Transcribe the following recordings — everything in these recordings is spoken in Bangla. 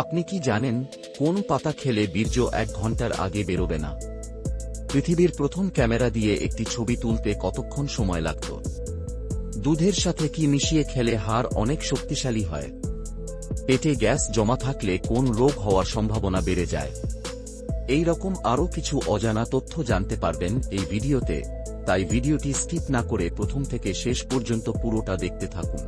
আপনি কি জানেন, কোন পাতা খেলে বীর্য এক ঘণ্টার আগে বেরোবে না? পৃথিবীর প্রথম ক্যামেরা দিয়ে একটি ছবি তুলতে কতক্ষণ সময় লাগত? দুধের সাথে কি মিশিয়ে খেলে হাড় অনেক শক্তিশালী হয়? পেটে গ্যাস জমা থাকলে কোন রোগ হওয়ার সম্ভাবনা বেড়ে যায়? এই রকম আরও কিছু অজানা তথ্য জানতে পারবেন এই ভিডিওতে, তাই ভিডিওটি স্কিপ না করে প্রথম থেকে শেষ পর্যন্ত পুরোটা দেখতে থাকুন।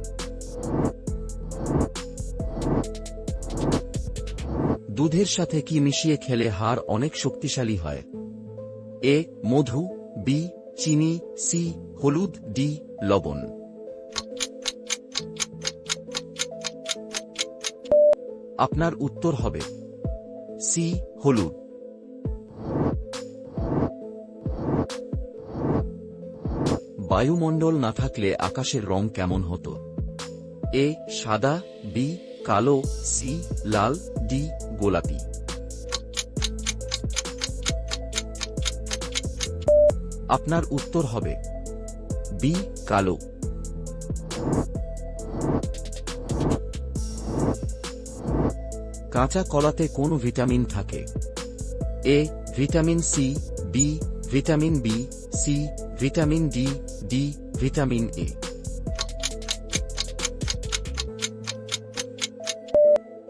দুধের সাথে কি মিশিয়ে খেলে হাড় অনেক শক্তিশালী হয়? এ, মধু, বি, চিনি, সি, হলুদ, ডি, লবণ। আপনার উত্তর হবে, সি, হলুদ। বায়ুমণ্ডল না থাকলে আকাশের রং কেমন হতো? এ, সাদা, বি কালো, সি, লাল, ডি, গোলাপি। আপনার উত্তর হবে বি, কালো। কাঁচা কলাতে কোন ভিটামিন থাকে? A, vitamin C, B, vitamin B, C, vitamin D D, vitamin A.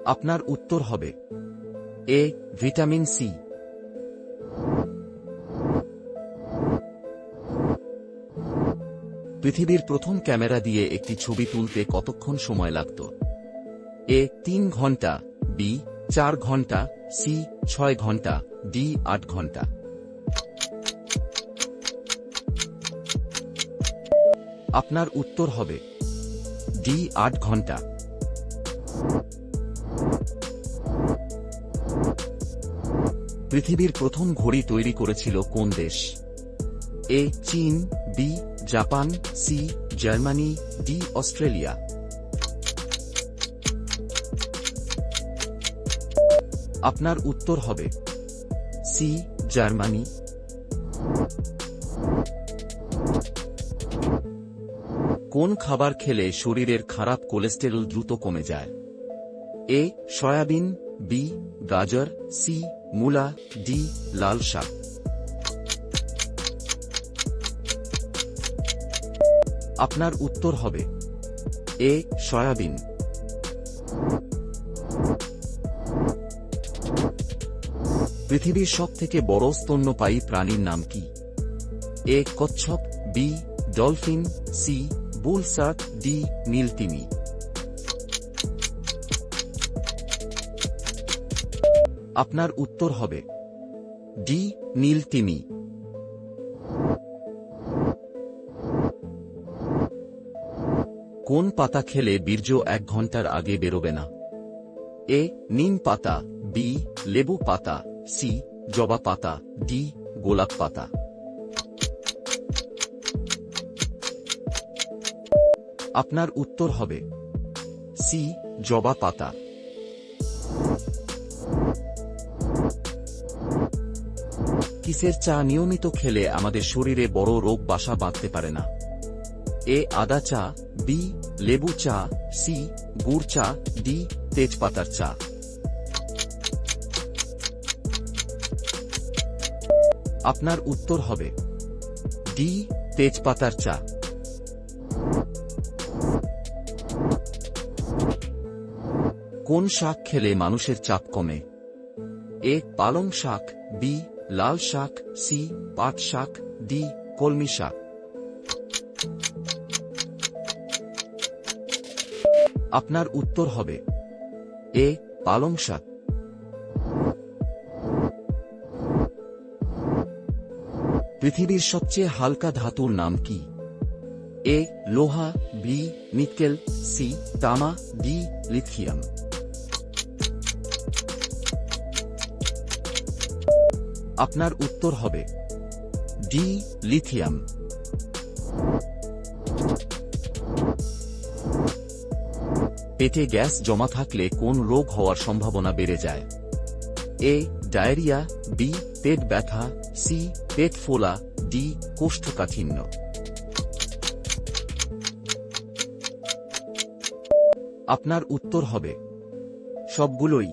আপনার উত্তর হবে। A, vitamin C. পৃথিবীর প্রথম ক্যামেরা দিয়ে একটি ছবি তুলতে কতক্ষণ সময় লাগত? এ, তিন ঘণ্টা, বি, চার ঘণ্টা, সি, ছয় ঘণ্টা, ডি, আট ঘণ্টা। আপনার উত্তর হবে। ডি, আট ঘণ্টা। পৃথিবীর প্রথম ঘড়ি তৈরি করেছিল কোন দেশ? এ, চীন, B, Japan, C, Germany, D, Australia. আপনার উত্তর হবে, সি, জার্মানি। কোন খাবার খেলে শরীরের খারাপ কোলেস্টেরল দ্রুত কমে যায়? এ, সয়াবিন বি, গাজর, সি, মূলা, ডি, লাল শাক। আপনার উত্তর হবে এ, সয়াবিন। পৃথিবীর সব থেকে বড় স্তন্যপায়ী প্রাণীর নাম কি? এ, কচ্ছপ, B, dolphin, C bull shark D, নীলতিমি। আপনার উত্তর হবে। ডি নীলতিমি কোন পাতা খেলে বীর্য এক ঘণ্টার আগে বেরোবে না? এ নিম পাতা। বি লেবু পাতা। সি জবা পাতা। ডি গোলাপ পাতা। আপনার উত্তর হবে। সি জবা পাতা। কিসের চা নিয়মিত খেলে আমাদের শরীরে বড় রোগ বাসা বাঁধতে পারে না। এ আদা চা বি লেবু চা সি গুড় চা ডি তেজপাতার চা। আপনার উত্তর হবে ডি তেজপাতার চা। কোন শাক খেলে মানুষের চাপ কমে? এ, পালং শাক বি লাল শাক সি পাট শাক ডি কলমি শাক। আপনার উত্তর হবে, এ, পালং শাক। পৃথিবীর সবচেয়ে হালকা ধাতুর নাম কি? এ, লোহা, বি, নিকেল, সি, তামা, ডি, লিথিয়াম। আপনার উত্তর হবে। ডি লিথিয়াম পেটে গ্যাস জমা থাকলে কোন রোগ হওয়ার সম্ভাবনা বেড়ে যায়? এ ডায়রিয়া। বি পেট ব্যথা। সি পেট ফোলা। ডি কোষ্ঠকাঠিন্য। আপনার উত্তর হবে। সবগুলোই